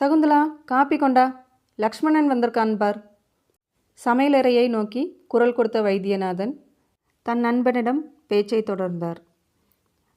Shakuntala copy கொண்டா? லக்ஷ்மணன் வந்திருக்கான் பார். சமையலறையை நோக்கி குரல் கொடுத்த வைத்தியநாதன் தன் நண்பனிடம் பேச்சை தொடர்ந்தார்.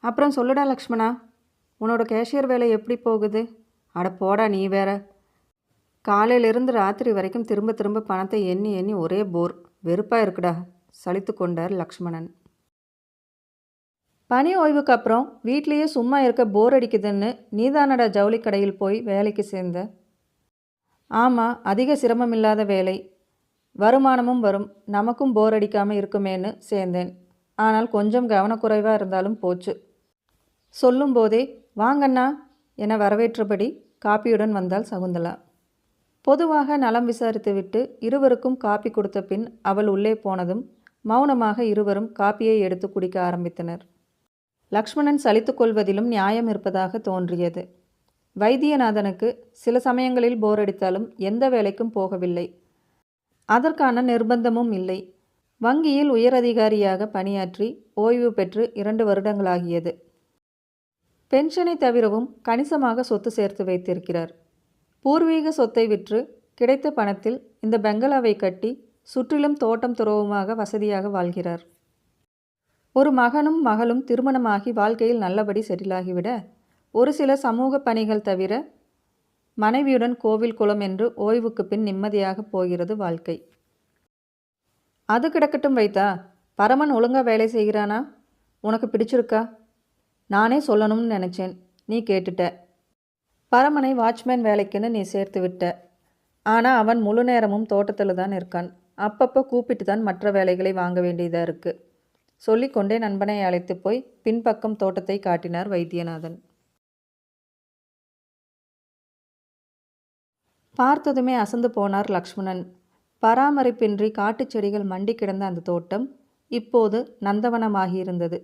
அப்புறம் சொல்லுடா லக்ஷ்மணா உன்னோட கேஷியர் வேலை எப்படி போகுது? அட போடா நீ வேற. காலையிலிருந்து ராத்திரி வரைக்கும் திரும்ப திரும்ப பணத்தை எண்ணி எண்ணி ஒரே போர். வெறுப்பாக இருக்குடா சலித்து கொண்டார் லக்ஷ்மணன். பனி ஓய்வுக்கு அப்புறம் வீட்லேயே சும்மா இருக்க போர் அடிக்குதுன்னு நீதானடா ஜவுளி கடையில் போய் வேலைக்கு சேர்ந்த? ஆமாம் அதிக சிரமமில்லாத வேலை. வருமானமும் வரும். நமக்கும் போர் அடிக்காமல் இருக்குமேன்னு சேர்ந்தேன். ஆனால் கொஞ்சம் கவனக்குறைவாக இருந்தாலும் போச்சு. சொல்லும்போதே வாங்கண்ணா என வரவேற்றபடி காப்பியுடன் வந்தாள் சகுந்தலா. பொதுவாக நலம் விசாரித்துவிட்டு இருவருக்கும் காப்பி கொடுத்த பின் அவள் உள்ளே போனதும் மௌனமாக இருவரும் காப்பியை எடுத்து குடிக்க ஆரம்பித்தனர். லக்ஷ்மணன் சலித்துக்கொள்வதிலும் நியாயம் இருப்பதாக தோன்றியது. வைத்தியநாதனுக்கு சில சமயங்களில் போர் அடித்தாலும் எந்த வேலைக்கும் போகவில்லை. அதற்கான நிர்பந்தமும் இல்லை. வங்கியில் உயரதிகாரியாக பணியாற்றி ஓய்வு பெற்று இரண்டு வருடங்களாகியது. பென்ஷனை தவிரவும் கணிசமாக சொத்து சேர்த்து வைத்திருக்கிறார். பூர்வீக சொத்தை விற்று கிடைத்த பணத்தில் இந்த பெங்களாவை கட்டி சுற்றிலும் தோட்டம் துறவுமாக வசதியாக வாழ்கிறார். ஒரு மகனும் மகளும் திருமணமாகி வாழ்க்கையில் நல்லபடி செட்டிலாகிவிட ஒரு சில சமூக பணிகள் தவிர மனைவியுடன் கோவில் குளம் என்று ஓய்வுக்கு பின் நிம்மதியாக போகிறது வாழ்க்கை. அது கிடக்கட்டும் வைத்தா பரமன் ஒழுங்கா வேலை செய்கிறானா? உனக்கு பிடிச்சிருக்கா? நானே சொல்லணும்னு நினச்சேன் நீ கேட்டுட்ட. பரமனை வாட்ச்மேன் வேலைக்குன்னு நீ சேர்த்து விட்ட. ஆனால் அவன் முழு நேரமும் தோட்டத்தில் தான் இருக்கான். அப்பப்போ கூப்பிட்டு தான் மற்ற வேலைகளை வாங்க வேண்டியதாக இருக்குது சொல்லிக்கொண்டே நண்பனை அழைத்து போய் பின்பக்கம் தோட்டத்தை காட்டினார் வைத்தியநாதன். பார்த்ததுமே அசந்து போனார் லக்ஷ்மணன். பராமரிப்பின்றி காட்டுச் செடிகள் மண்டி கிடந்த அந்த தோட்டம் இப்போது நந்தவனமாகியிருந்தது.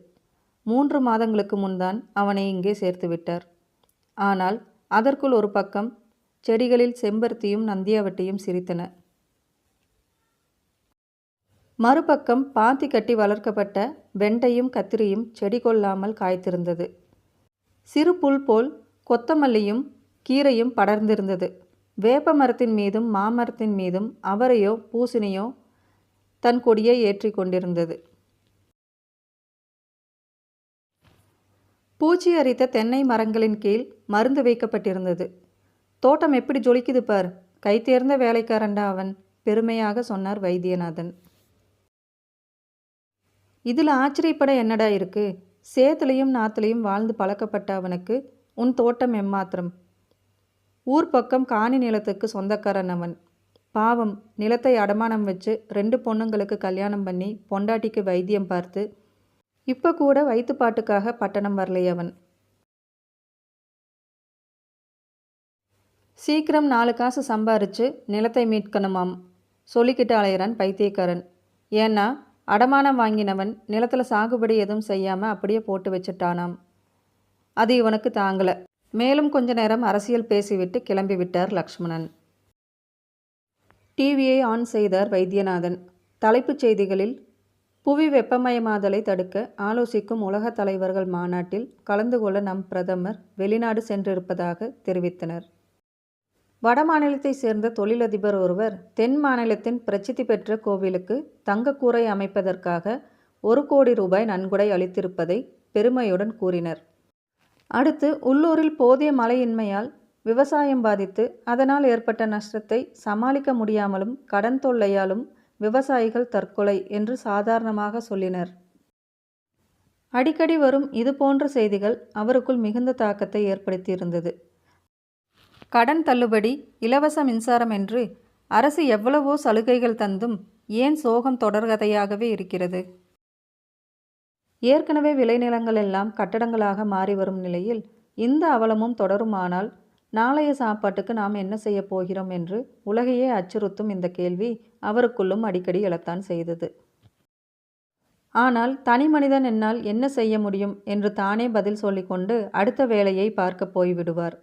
மூன்று மாதங்களுக்கு முன்தான் அவனை இங்கே சேர்த்து விட்டார். ஆனால் அதற்குள் ஒரு பக்கம் செடிகளில் செம்பருத்தியும் நந்தியாவட்டியும் சிரித்தன. மறுபக்கம் பாத்தி கட்டி வளர்க்கப்பட்ட வெண்டையும் கத்திரியும் செடி கொள்ளாமல் காய்த்திருந்தது. சிறு புல் போல் கொத்தமல்லியும் கீரையும் படர்ந்திருந்தது. வேப்ப மரத்தின் மீதும் மாமரத்தின் மீதும் அவரையோ பூசணியோ தன் கொடியை ஏற்றி கொண்டிருந்தது. பூச்சி அரித்த தென்னை மரங்களின் கீழ் மருந்து வைக்கப்பட்டிருந்தது. தோட்டம் எப்படி ஜொலிக்குது பார்? கைத்தேர்ந்த வேலைக்காரண்டா வேலைக்காரன்டா அவன் பெருமையாக சொன்னார் வைத்தியநாதன். இதில் ஆச்சரியப்பட என்னடா இருக்கு? சேத்துலையும் நாத்துலையும் வாழ்ந்து பழக்கப்பட்ட அவனுக்கு உன் தோட்டம் எம்மாத்திரம்? ஊர் பக்கம் காணி நிலத்துக்கு சொந்தக்காரன் அவன். பாவம் நிலத்தை அடமானம் வச்சு ரெண்டு பொண்ணுங்களுக்கு கல்யாணம் பண்ணி பொண்டாட்டிக்கு வைத்தியம் பார்த்து இப்போ கூட வயிற்றுப்பாட்டுக்காக பட்டணம் வரலையவன் சீக்கிரம் நாலு காசு சம்பாரிச்சு நிலத்தை மீட்கணுமாம் சொல்லிக்கிட்டு அலையிறான் பைத்தியக்காரன். ஏன்னா அடமானம் வாங்கினவன் நிலத்தில் சாகுபடி எதுவும் செய்யாமல் அப்படியே போட்டு வச்சுட்டானாம். அது இவனுக்கு தாங்கலை. மேலும் கொஞ்ச நேரம் அரசியல் பேசிவிட்டு கிளம்பி விட்டார் லக்ஷ்மணன். டிவியை ஆன் செய்தார் வைத்தியநாதன். தலைப்புச் செய்திகளில் புவி வெப்பமயமாதலை தடுக்க ஆலோசிக்கும் உலக தலைவர்கள் மாநாட்டில் கலந்து கொள்ள நம் பிரதமர் வெளிநாடு சென்றிருப்பதாக தெரிவித்தனர். வடமாநிலத்தை சேர்ந்த தொழிலதிபர் ஒருவர் தென் மாநிலத்தின் பிரசித்தி பெற்ற கோவிலுக்கு தங்கக்கூரை அமைப்பதற்காக ஒரு கோடி ரூபாய் நன்கொடை அளித்திருப்பதை பெருமையுடன் கூறினர். அடுத்து உள்ளூரில் போதிய மழையின்மையால் விவசாயம் பாதித்து அதனால் ஏற்பட்ட நஷ்டத்தை சமாளிக்க முடியாமலும் கடன் தொல்லையாலும் விவசாயிகள் தற்கொலை என்று சாதாரணமாக சொல்லினர். அடிக்கடி வரும் இது போன்ற செய்திகள் அவருக்குள் மிகுந்த தாக்கத்தை ஏற்படுத்தியிருந்தது. கடன் தள்ளுபடி இலவச மின்சாரம் என்று அரசு எவ்வளவோ சலுகைகள் தந்தும் ஏன் சோகம் தொடர்கதையாகவே இருக்கிறது. ஏற்கனவே விளைநிலங்கள் எல்லாம் கட்டடங்களாக மாறி வரும் நிலையில் இந்த அவலமும் தொடருமானால் நாளைய சாப்பாட்டுக்கு நாம் என்ன செய்ய போகிறோம் என்று உலகையே அச்சுறுத்தும் இந்த கேள்வி அவருக்குள்ளும் அடிக்கடி எழத்தான் செய்தது. ஆனால் தனி மனிதன் என்னால் என்ன செய்ய முடியும் என்று தானே பதில் சொல்லிக்கொண்டு அடுத்த வேலையை பார்க்க போய்விடுவார்.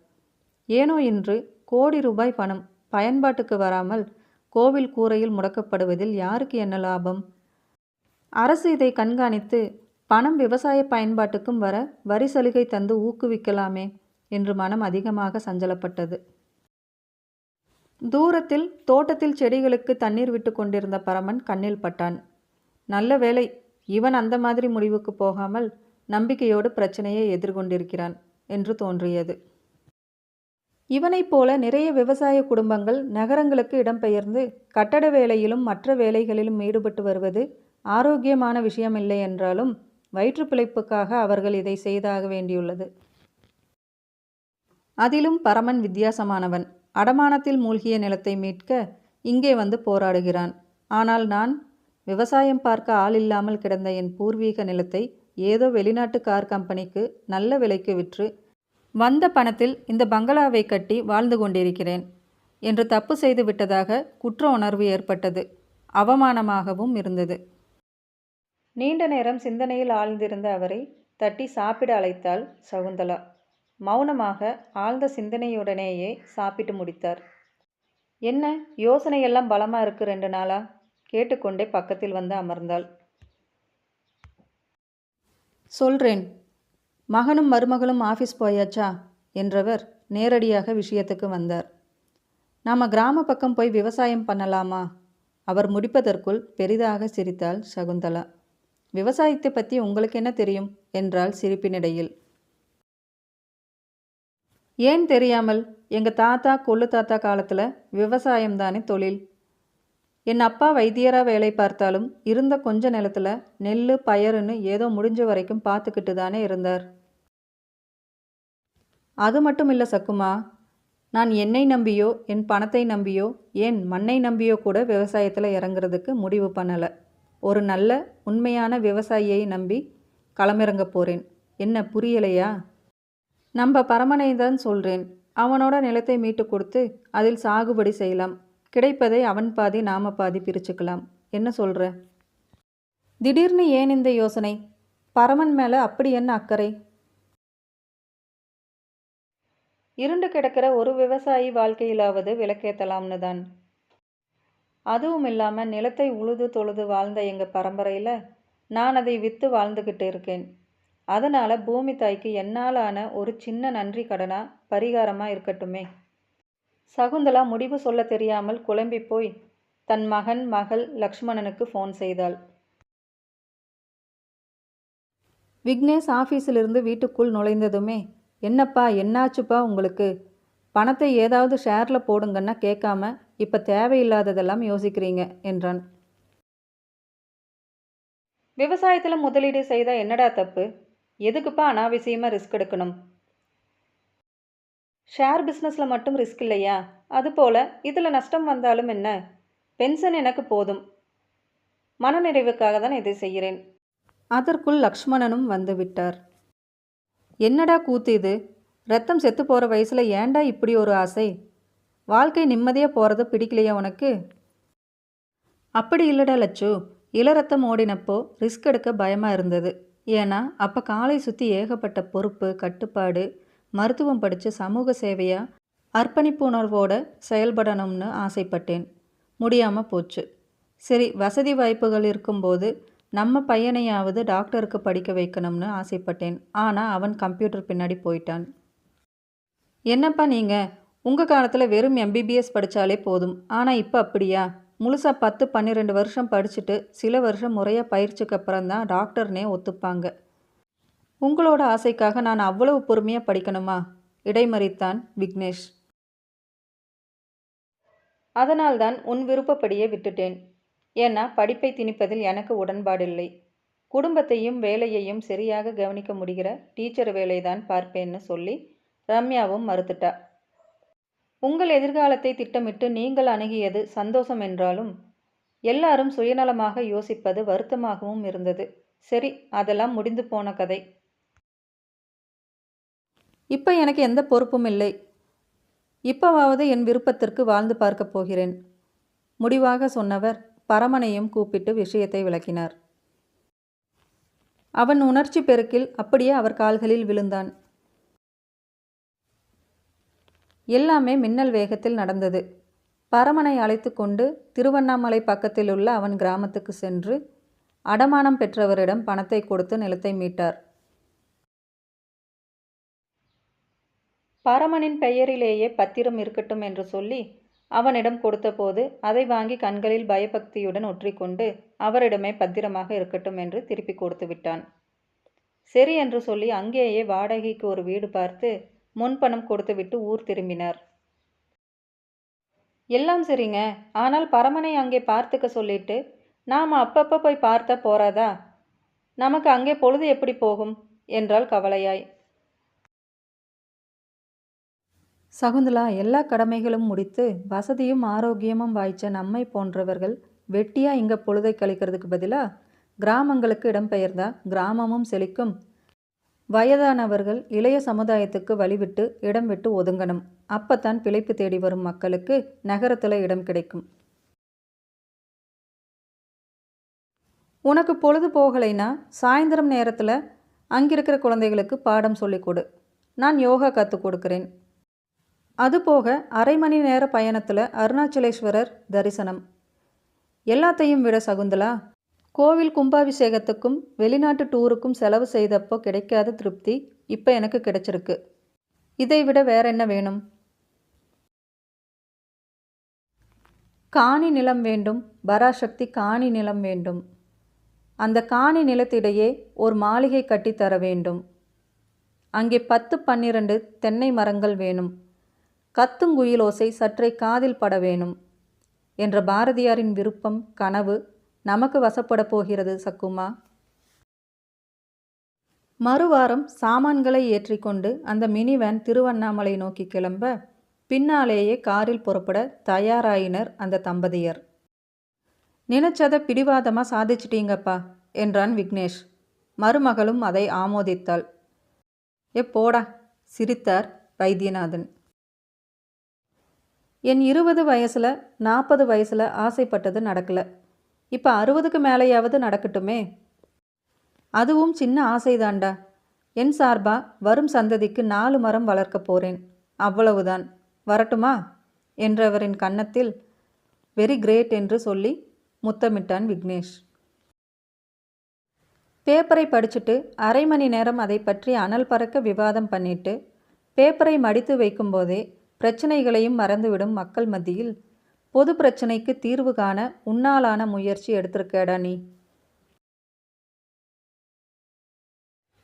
ஏனோ இன்று கோடி ரூபாய் பணம் பயன்பாட்டுக்கு வராமல் கோவில் கூரையில் முடக்கப்படுவதில் யாருக்கு என்ன லாபம்? அரசு இதை கண்காணித்து பணம் விவசாய பயன்பாட்டுக்கும் வர வரி சலுகை தந்து ஊக்குவிக்கலாமே என்று மனம் அதிகமாக சஞ்சலப்பட்டது. தூரத்தில் தோட்டத்தில் செடிகளுக்கு தண்ணீர் விட்டு கொண்டிருந்த பரமன் கண்ணில் பட்டான். நல்ல வேளை இவன் அந்த மாதிரி முடிவுக்கு போகாமல் நம்பிக்கையோடு பிரச்சனையை எதிர்கொண்டிருக்கிறான் என்று தோன்றியது. இவனைப் போல நிறைய விவசாய குடும்பங்கள் நகரங்களுக்கு இடம்பெயர்ந்து கட்டட வேலையிலும் மற்ற வேலைகளிலும் ஈடுபட்டு வருவது ஆரோக்கியமான விஷயமில்லை என்றாலும் வயிற்றுப்பிழைப்புக்காக அவர்கள் இதை செய்தாக வேண்டியுள்ளது. அதிலும் பரமன் வித்தியாசமானவன். அடமானத்தில் மூழ்கிய நிலத்தை மீட்க இங்கே வந்து போராடுகிறான். ஆனால் நான் விவசாயம் பார்க்க ஆள் இல்லாமல் கிடந்த என் பூர்வீக நிலத்தை ஏதோ வெளிநாட்டு கார் கம்பெனிக்கு நல்ல விலைக்கு விற்று வந்த பணத்தில் இந்த பங்களாவை கட்டி வாழ்ந்து கொண்டிருக்கிறேன் என்று தப்பு செய்து விட்டதாக குற்ற உணர்வு ஏற்பட்டது. அவமானமாகவும் இருந்தது. நீண்ட நேரம் சிந்தனையில் ஆழ்ந்திருந்த அவரை தட்டி சாப்பிட அழைத்தாள் சகுந்தலா. மௌனமாக ஆழ்ந்த சிந்தனையுடனேயே சாப்பிட்டு முடித்தார். என்ன யோசனையெல்லாம் பலமாக இருக்கு ரெண்டு நாளா? கேட்டுக்கொண்டே பக்கத்தில் வந்து அமர்ந்தாள். சொல்றேன் மகனும் மருமகளும் ஆஃபீஸ் போயாச்சா? என்றவர் நேரடியாக விஷயத்துக்கு வந்தார். நாம கிராம பக்கம் போய் விவசாயம் பண்ணலாமா? அவர் முடிப்பதற்குள் பெரிதாக சிரித்தாள் சகுந்தலா. விவசாயத்தை பற்றி உங்களுக்கு என்ன தெரியும்? என்றாள் சிரிப்பினிடையில். ஏன் தெரியாமல்? எங்கள் தாத்தா கொள்ளு தாத்தா காலத்தில் விவசாயம்தானே தொழில். என் அப்பா வைத்தியராக வேலை பார்த்தாலும் இருந்த கொஞ்ச நிலத்தில் நெல் பயருன்னு ஏதோ முடிஞ்ச வரைக்கும் பார்த்துக்கிட்டு தானே இருந்தார். அது மட்டும் இல்லை சக்குமா நான் என்னை நம்பியோ என் பணத்தை நம்பியோ ஏன் மண்ணை நம்பியோ கூட விவசாயத்தில் இறங்குறதுக்கு முடிவு பண்ணலை. ஒரு நல்ல உண்மையான விவசாயியை நம்பி களமிறங்க போகிறேன் என்ன புரியலையா? நம்ம பரமனை தான் சொல்கிறேன் அவனோட நிலத்தை மீட்டு கொடுத்து அதில் சாகுபடி செய்யலாம். கிடைப்பதை அவன் பாதி நாம பாதி பிரிச்சுக்கலாம். என்ன சொல்கிற திடீர்னு ஏன் இந்த யோசனை? பரமன் மேலே அப்படி என்ன அக்கறை? இருண்டு கிடக்கிற ஒரு விவசாயி வாழ்க்கையிலாவது விளக்கேற்றலாம்னு தான். அதுவும் இல்லாமல் நிலத்தை உழுது தொழுது வாழ்ந்த எங்கள் பரம்பரையில் நான் அதை விற்று வாழ்ந்துக்கிட்டு இருக்கேன். அதனால் பூமி தாய்க்கு என்னால் ஆன ஒரு சின்ன நன்றி கடனா பரிகாரமாக இருக்கட்டுமே. சகுந்தலா முடிவு சொல்ல தெரியாமல் குழம்பி போய் தன் மகன் மகள் லக்ஷ்மணனுக்கு ஃபோன் செய்தாள். விக்னேஷ் ஆஃபீஸிலிருந்து வீட்டுக்குள் நுழைந்ததுமே என்னப்பா என்னாச்சுப்பா உங்களுக்கு? பணத்தை ஏதாவது ஷேரில் போடுங்கன்னா கேட்காம இப்போ தேவையில்லாததெல்லாம் யோசிக்கிறீங்க என்றான். விவசாயத்தில் முதலீடு செய்தால் என்னடா தப்பு? எதுக்குப்பா அனாவசியமாக ரிஸ்க் எடுக்கணும்? ஷேர் பிஸ்னஸில் மட்டும் ரிஸ்க் இல்லையா? அதுபோல் இதில் நஷ்டம் வந்தாலும் என்ன? பென்ஷன் எனக்கு போதும். மனநிறைவுக்காக தான் இதை செய்கிறேன். அதற்குள் லக்ஷ்மணனும் வந்துவிட்டார் என்னடா கூத்து இது? ரத்தம் செத்து போகிற வயசில் ஏன்டா இப்படி ஒரு ஆசை? வாழ்க்கை நிம்மதியாக போகிறது பிடிக்கலையா உனக்கு? அப்படி இல்லடா லட்சு இளரத்தம் ஓடினப்போ ரிஸ்க் எடுக்க பயமாக இருந்தது. ஏன்னா அப்போ காலை சுற்றி ஏகப்பட்ட பொறுப்பு கட்டுப்பாடு மருத்துவம் படித்து சமூக சேவையாக அர்ப்பணிப்பு உணர்வோடு செயல்படணும்னு ஆசைப்பட்டேன். முடியாமல் போச்சு. சரி வசதி வாய்ப்புகள் இருக்கும்போது நம்ம பையனையாவது டாக்டருக்கு படிக்க வைக்கணும்னு ஆசைப்பட்டேன். ஆனால் அவன் கம்ப்யூட்டர் பின்னாடி போயிட்டான். என்னப்பா நீங்கள் உங்கள் காலத்தில் வெறும் எம்பிபிஎஸ் படித்தாலே போதும். ஆனால் இப்போ அப்படியா? முழுசாக பத்து பன்னிரெண்டு வருஷம் படிச்சுட்டு சில வருஷம் முறையாக பயிற்சிக்கு அப்புறம் தான் டாக்டர்னே ஒத்துப்பாங்க. உங்களோட ஆசைக்காக நான் அவ்வளவு பொறுமையாக படிக்கணுமா? இடைமறித்தான் விக்னேஷ். அதனால்தான் உன் விருப்பப்படியே விட்டுட்டேன். ஏன்னா படிப்பை திணிப்பதில் எனக்கு உடன்பாடில்லை. குடும்பத்தையும் வேலையையும் சரியாக கவனிக்க முடிகிற டீச்சர் வேலைதான் பார்ப்பேன்னு சொல்லி ரம்யாவும் மறுத்துட்டா. உங்கள் எதிர்காலத்தை திட்டமிட்டு நீங்கள் அணுகியது சந்தோஷம் என்றாலும் எல்லாரும் சுயநலமாக யோசிப்பது வருத்தமாகவும் இருந்தது. சரி அதெல்லாம் முடிந்து போன கதை. இப்போ எனக்கு எந்த பொறுப்பும் இல்லை. இப்போவாவது என் விருப்பத்திற்கு வாழ்ந்து பார்க்கப் போகிறேன் முடிவாக சொன்னவர் பரமனையும் கூப்பிட்டு விஷயத்தை விளக்கினார். அவன் உணர்ச்சி பெருக்கில் அப்படியே அவர் கால்களில் விழுந்தான். எல்லாமே மின்னல் வேகத்தில் நடந்தது. பரமனை அழைத்து கொண்டு திருவண்ணாமலை பக்கத்தில் உள்ள அவன் கிராமத்துக்கு சென்று அடமானம் பெற்றவரிடம் பணத்தை கொடுத்து நிலத்தை மீட்டார். பரமனின் பெயரிலேயே பத்திரம் இருக்கட்டும் என்று சொல்லி அவனிடம் கொடுத்தபோது அதை வாங்கி கண்களில் பயபக்தியுடன் ஒற்றிக்கொண்டு அவரிடமே பத்திரமாக இருக்கட்டும் என்று திருப்பி கொடுத்து விட்டான். சரி என்று சொல்லி அங்கேயே வாடகைக்கு ஒரு வீடு பார்த்து முன்பணம் கொடுத்துவிட்டு ஊர் திரும்பினார். எல்லாம் சரிங்க. ஆனால் பரமனை அங்கே பார்த்துக்க சொல்லிட்டு நாம் அப்பப்போ போய் பார்த்தா போறாதா? நமக்கு அங்கே பொழுது எப்படி போகும்? என்றாள் கவலையாய். சகுந்தலா எல்லா கடமைகளும் முடித்து வசதியும் ஆரோக்கியமும் வாய்ச்ச நம்மை போன்றவர்கள் வெட்டியா இங்க பொழுதை கழிக்கிறதுக்கு பதிலா கிராமங்களுக்கு இடம்பெயர்ந்தா கிராமமும் செழிக்கும். வயதானவர்கள் இளைய சமுதாயத்துக்கு வழிவிட்டு இடம் விட்டு ஒதுங்கணும். அப்பத்தான் பிழைப்பு தேடி வரும் மக்களுக்கு நகரத்தில் இடம் கிடைக்கும். உனக்கு பொழுது போகலைன்னா சாயந்தரம் நேரத்தில் அங்கிருக்கிற குழந்தைகளுக்கு பாடம் சொல்லிக் கொடு. நான் யோகா கற்றுக் கொடுக்கிறேன். அதுபோக அரை மணி நேர பயணத்தில் அருணாச்சலேஸ்வரர் தரிசனம். எல்லாத்தையும் விட சகுந்தலா கோவில் கும்பாபிஷேகத்துக்கும் வெளிநாட்டு டூருக்கும் செலவு செய்தப்போ கிடைக்காத திருப்தி இப்போ எனக்கு கிடைச்சிருக்கு. இதை விட வேற என்ன வேணும்? காணி நிலம் வேண்டும் பராசக்தி காணி நிலம் வேண்டும். அந்த காணி நிலத்திடையே ஒரு மாளிகை கட்டித்தர வேண்டும். அங்கே பத்து பன்னிரண்டு தென்னை மரங்கள் வேணும். கத்துங்குயிலோசை சற்றே காதில் பட வேணும் என்ற பாரதியாரின் விருப்பம் கனவு நமக்கு வசப்பட போகிறது சக்குமா. மறுவாரம் சாமான்களை ஏற்றிக்கொண்டு அந்த மினி வேன் திருவண்ணாமலை நோக்கி கிளம்ப பின்னாலேயே காரில் புறப்பட தயாராயினர் அந்த தம்பதியர். நினைச்சதை பிடிவாதமாக சாதிச்சிட்டீங்கப்பா என்றான் விக்னேஷ். மருமகளும் அதை ஆமோதித்தாள். எப்போடா சிரித்தார் வைத்தியநாதன். என் இருபது வயசில் நாற்பது வயசில் ஆசைப்பட்டது நடக்கல. இப்போ அறுபதுக்கு மேலேயாவது நடக்கட்டுமே? அதுவும் சின்ன ஆசைதாண்டா என் சார்பா வரும் சந்ததிக்கு நாலு மரம் வளர்க்க போகிறேன் அவ்வளவுதான். வரட்டுமா? என்றவரின் கன்னத்தில் வெரி கிரேட் என்று சொல்லி முத்தமிட்டான் விக்னேஷ். பேப்பரை படிச்சுட்டு அரை மணி நேரம் அதை பற்றி அனல் பறக்க விவாதம் பண்ணிட்டு பேப்பரை மடித்து வைக்கும்போதே பிரச்சனைகளையும் மறந்துவிடும் மக்கள் மத்தியில். பொது பிரச்சனைக்கு தீர்வு காண உன்னாலான முயற்சி எடுத்திருக்கேடா நீ.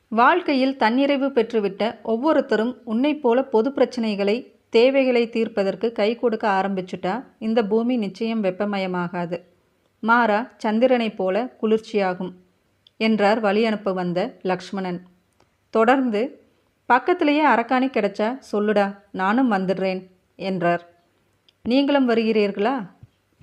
வாழ்க்கையில் தன்னிறைவு பெற்றுவிட்ட ஒவ்வொருத்தரும் உன்னைப் போல பொது பிரச்சனைகளை தேவைகளை தீர்ப்பதற்கு கை கொடுக்க ஆரம்பிச்சுட்டா இந்த பூமி நிச்சயம் வெப்பமயமாகாது. மாறா சந்திரனைப் போல குளிர்ச்சியாகும் என்றார் வழி அனுப்ப வந்த லக்ஷ்மணன். தொடர்ந்து பக்கத்திலேயே அரக்காணி கிடைச்சா சொல்லுடா நானும் வந்துடுறேன் என்றார். நீங்களும் வருகிறீர்களா?